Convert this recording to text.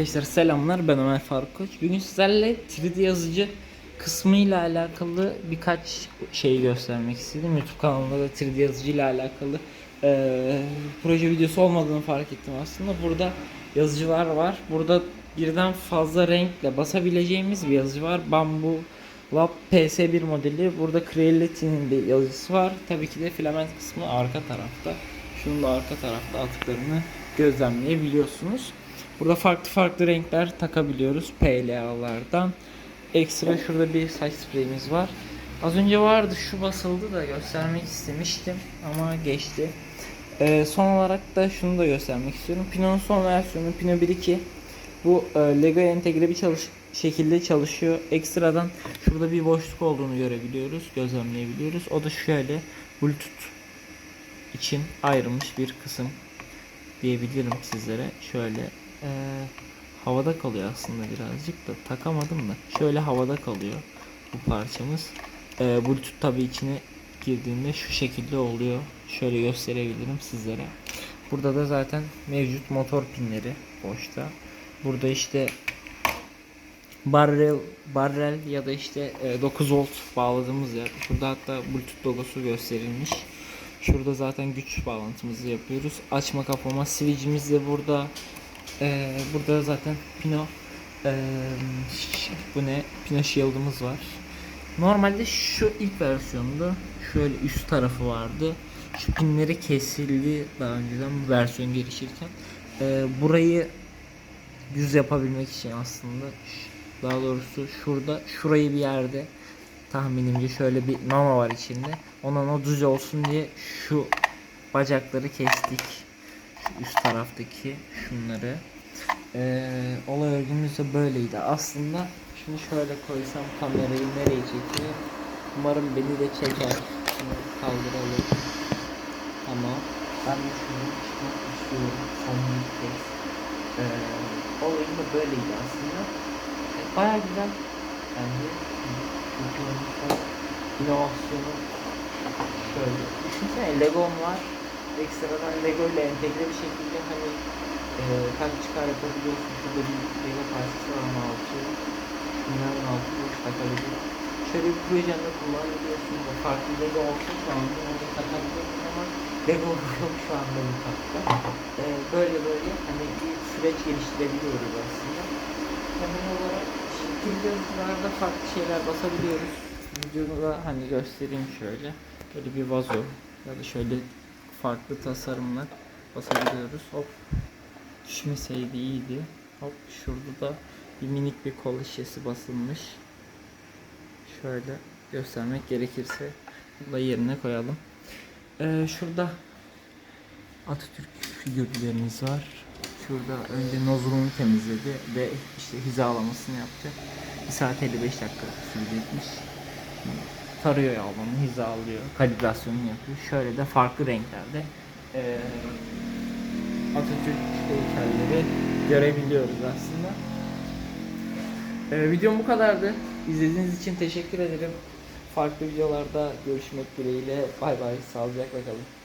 Arkadaşlar selamlar ben Ömer Faruk Koç. Bugün sizlerle 3D yazıcı kısmıyla alakalı birkaç şey göstermek istedim. YouTube kanalımda da 3D yazıcı ile alakalı eee, proje videosu olmadığını fark ettim aslında. Burada yazıcılar var. Burada birden fazla renkle basabileceğimiz bir yazıcı var. Bambu Lab PS1 modeli. Burada Creality'nin bir yazıcısı var. Tabii ki de filament kısmı arka tarafta. Şunun da arka tarafta atıklarını gözlemleyebiliyorsunuz. Burada farklı farklı renkler takabiliyoruz PLA'lardan. Ekstra şurada bir saç spreyimiz var. Az önce vardı şu basıldı da göstermek istemiştim ama geçti. Ee, son olarak da şunu da göstermek istiyorum. Pino'nun son versiyonu Pino 1.2 bu e, Lego entegre bir çalış şekilde çalışıyor. Ekstradan şurada bir boşluk olduğunu görebiliyoruz, gözlemleyebiliyoruz. O da şöyle Bluetooth için ayrılmış bir kısım diyebilirim sizlere. Şöyle eee, havada kalıyor aslında birazcık da takamadım da. Şöyle havada kalıyor bu parçamız. Eee Bluetooth tabi içine girdiğinde şu şekilde oluyor. Şöyle gösterebilirim sizlere. Burada da zaten mevcut motor pinleri boşta. Burada işte barrel barrel ya da işte e, 9 volt bağladığımız yer. Burada hatta Bluetooth logosu gösterilmiş. Şurada zaten güç bağlantımızı yapıyoruz. Açma kapama switch'imiz de burada. E, burada zaten Pino e, ş- bu ne? Pino Shield'ımız var. Normalde şu ilk versiyonda şöyle üst tarafı vardı. Şu pinleri kesildi daha önceden bu versiyon gelişirken. E, burayı düz yapabilmek için aslında daha doğrusu şurada şurayı bir yerde tahminimce şöyle bir mama var içinde. Ondan o düz olsun diye şu bacakları kestik. Üst taraftaki şunları. Ee, olay örgümüz de böyleydi. Aslında şunu şöyle koysam kamerayı nereye çekiyor? Umarım beni de çeker. Şunu kaldıralım. Tamam. Ben de şunu çıkmak istiyorum. Son bir kez. Ee, olayım da böyleydi aslında. E, Baya güzel. Bence. Oyuncuda inovasyonu şöyle. Düşünsene Lego'm var. Ekstradan Lego ile entegre bir şekilde hani e, kaç çıkar yapabiliyorsun. Şurada bir Lego parçası var ama altı. Bunların altı boş takabiliyor. Şöyle bir projende kullanabiliyorsun. Farklı Lego olsa şu anda orada takabiliyorsun ama Lego yok şu anda bu katta. E, böyle böyle hani bir süreç geliştirebiliyoruz aslında. Temel olarak şekil yazılarda farklı şeyler basabiliyoruz. Videoda hani göstereyim şöyle. Böyle bir vazo ya da şöyle farklı tasarımlar basabiliyoruz. Hop düşmeseydi iyiydi. Hop şurada da bir minik bir kola şişesi basılmış. Şöyle göstermek gerekirse bunu da yerine koyalım. Ee, şurada Atatürk figürlerimiz var. Şurada önce nozulunu temizledi ve işte hizalamasını yaptı. 1 saat 55 dakika sürecekmiş. Tarıyor yavrumu, hizalıyor, kalibrasyonunu yapıyor. Şöyle de farklı renklerde eee Atatürk heykelleri görebiliyoruz aslında. Eee videom bu kadardı. İzlediğiniz için teşekkür ederim. Farklı videolarda görüşmek dileğiyle. Bay bay. Sağlıcakla kalın.